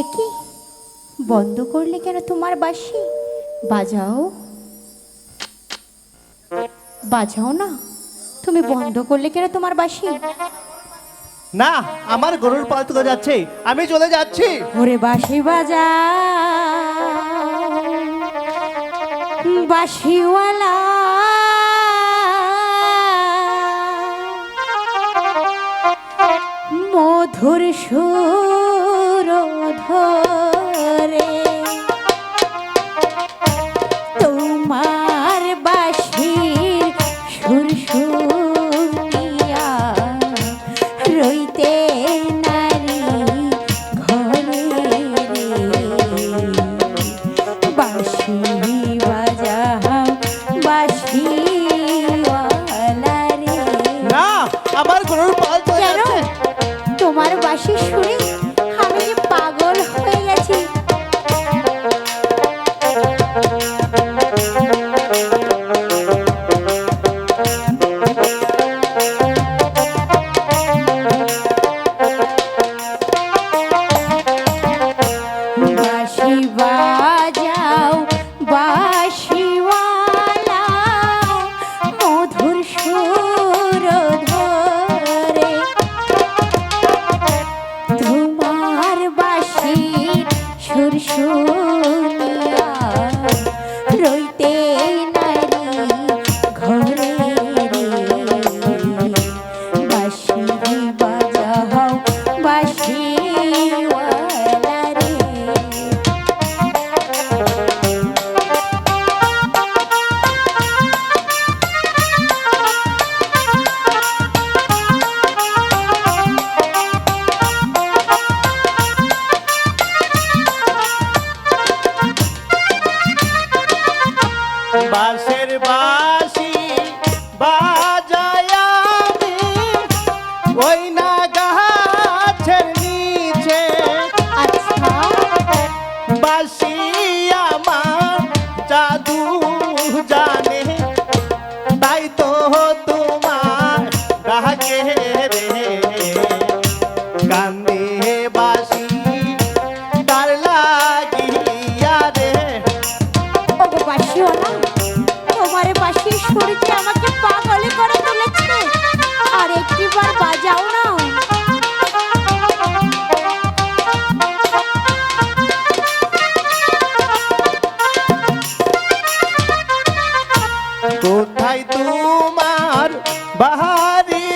একি? বন্ধ করলে কেন তোমার বাসি বাজাও। বাজাও না। তুমি বন্ধ করলে কেন তোমার বাসি না আমার গরুর পাল তো যাচ্ছে। আমি চলে যাচ্ছি। ওরে বাসি বাজা বাসিওয়ালা মধুর সুর। হরে বাজাও বাসিওয়ালা মধুর সুর ধরে। তোমার বাসি সুর সুর গাছের নিচে আচ্ছা। বাসি আমার জাদু জানে তাই তো তোমার ডাকে রে। তোমার বাহারি